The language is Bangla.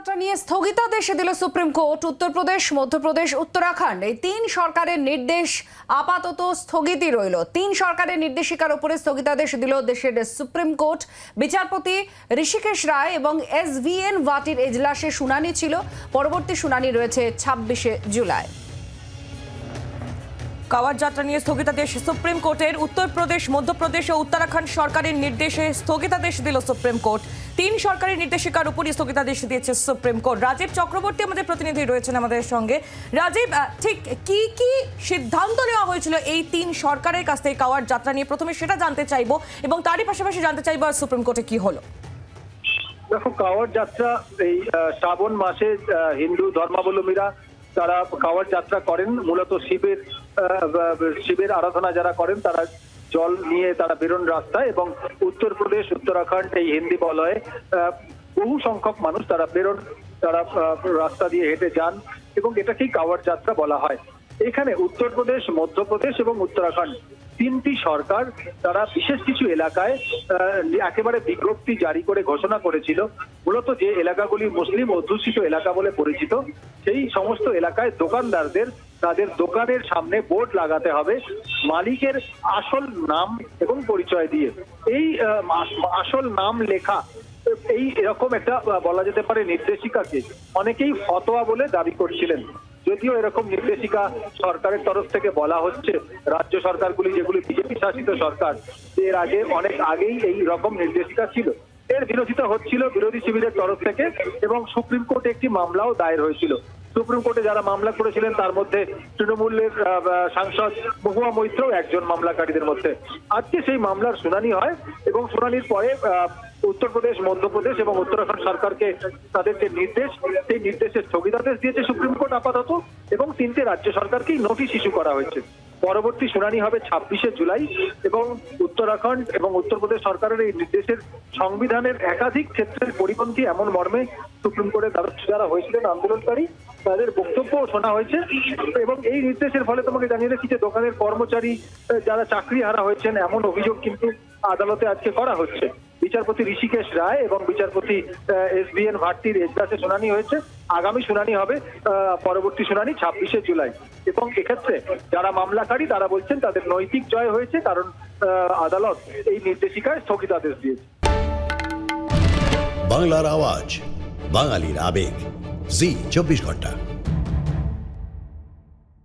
যাত্রা নিয়ে স্থগিতাদেশ দিল সুপ্রিম কোর্ট। উত্তরপ্রদেশ, মধ্যপ্রদেশ, উত্তরাখণ্ড এই তিন সরকারের নির্দেশ আপাতত স্থগিতই রইল। তিন সরকারের নির্দেশিকার উপরে স্থগিতাদেশ দিল দেশের সুপ্রিম কোর্ট। বিচারপতি ঋষিকেশ রায় এবং এস ভি এন ভাটির এজলাসে শুনানি ছিল। পরবর্তী শুনানি রয়েছে ছাব্বিশে জুলাই। কাওয়ার যাত্রা নিয়ে স্থগিতাদেশ সুপ্রিম কোর্টের উত্তরপ্রদেশ, মধ্যপ্রদেশ ও উত্তরাখণ্ড সরকারের নির্দেশে স্থগিতাদেশ দিল সুপ্রিম কোর্ট। তিন সরকারি নির্দেশিকার উপরই স্থগিতাদেশ দিয়েছে সুপ্রিম কোর্ট। রাজীব চক্রবর্তী আমাদের প্রতিনিধি রয়েছেন আমাদের সঙ্গে। রাজীব ঠিক কি কি সিদ্ধান্ত নেওয়া হয়েছিল এই তিন সরকারের কাছ থেকে কাওয়ার যাত্রা নিয়ে? প্রথমে সেটা জানতে চাইব এবং তারই পাশাপাশি জানতে চাইব আর সুপ্রিম কোর্টে কি হলো? দেখো, কাওয়ার যাত্রা এই শ্রাবণ মাসে হিন্দু ধর্মাবলম্বীরা তারা কাওয়ার যাত্রা করেন। মূলত শিবের শিবের আরাধনা যারা করেন, তারা জল নিয়ে তারা বেরোন রাস্তায় এবং উত্তরপ্রদেশ উত্তরাখণ্ড, এই হিন্দি বলয়ে বহু সংখ্যক মানুষ তারা বেরোন, তারা রাস্তা দিয়ে হেঁটে যান এবং এটাকেই কাওয়ার যাত্রা বলা হয়। এখানে উত্তরপ্রদেশ মধ্যপ্রদেশ এবং উত্তরাখণ্ড। তিনটি সরকার তারা বিশেষ কিছু এলাকায় একেবারে বিজ্ঞপ্তি জারি করে ঘোষণা করেছিল। মূলত যে এলাকাগুলি মুসলিম অধ্যুষিত এলাকা বলে পরিচিত, সেই সমস্ত এলাকায় দোকানদারদের, তাদের দোকানের সামনে বোর্ড লাগাতে হবে, মালিকের আসল নাম এবং পরিচয় দিয়ে। এই আসল নাম লেখা, এই এরকম একটা বলা যেতে পারে নির্দেশিকাকে অনেকেই ফতোয়া বলে দাবি করছিলেন। যদিও এরকম নির্দেশিকা সরকারের তরফ থেকে বলা হচ্ছে, রাজ্য সরকারগুলি যেগুলি বিজেপি শাসিত সরকার, এর আগে অনেক আগেই এই রকম নির্দেশিকা ছিল। এর বিরোধিতা হচ্ছিল বিরোধী শিবিরের তরফ থেকে এবং সুপ্রিম কোর্টে একটি মামলাও দায়ের হয়েছিল। সুপ্রিম কোর্টে যারা মামলা করেছিলেন, তার মধ্যে তৃণমূলের সাংসদ মহুয়া মৈত্রও একজন মামলাকারীদের মধ্যে। আজকে সেই মামলার শুনানি হয় এবং শুনানির পরে উত্তরপ্রদেশ মধ্যপ্রদেশ এবং উত্তরাখণ্ড সরকারকে তাদের যে নির্দেশ, সেই নির্দেশের স্থগিতাদেশ দিয়েছে সুপ্রিম কোর্ট আপাতত এবং তিনটে রাজ্য সরকারকেই নোটিশ ইস্যু করা হয়েছে। পরবর্তী শুনানি হবে ছাব্বিশে জুলাই এবং উত্তরাখণ্ড এবং উত্তরপ্রদেশ সরকারের এই নির্দেশের সংবিধানের একাধিক ক্ষেত্রের পরিপন্থী এমন মর্মে সুপ্রিম কোর্টের দ্বারস্থ যারা হয়েছিলেন আন্দোলনকারী, তাদের বক্তব্য শোনা হয়েছে এবং এই নির্দেশের ফলে তোমাকে জানিয়ে রাখি যে দোকানের কর্মচারী যারা চাকরি হারা হয়েছেন, এমন অভিযোগ কিন্তু আদালতে আজকে করা হচ্ছে। বিচারপতি ঋষিকেশ রায় এবং বিচারপতি এস বি এন ভাট্টির এজলাসে শুনানি হয়েছে। আগামী শুনানি হবে পরবর্তী শুনানি ছাব্বিশে জুলাই। এবং এক্ষেত্রে যারা মামলাকারী, তারা বলছেন তাদের নৈতিক জয় হয়েছে, কারণ আদালত এই নির্দেশিকায় স্থগিতাদেশ দিয়েছে। বাংলার আওয়াজ, বাঙালির আবেগ। জি, চব্বিশ ঘণ্টা।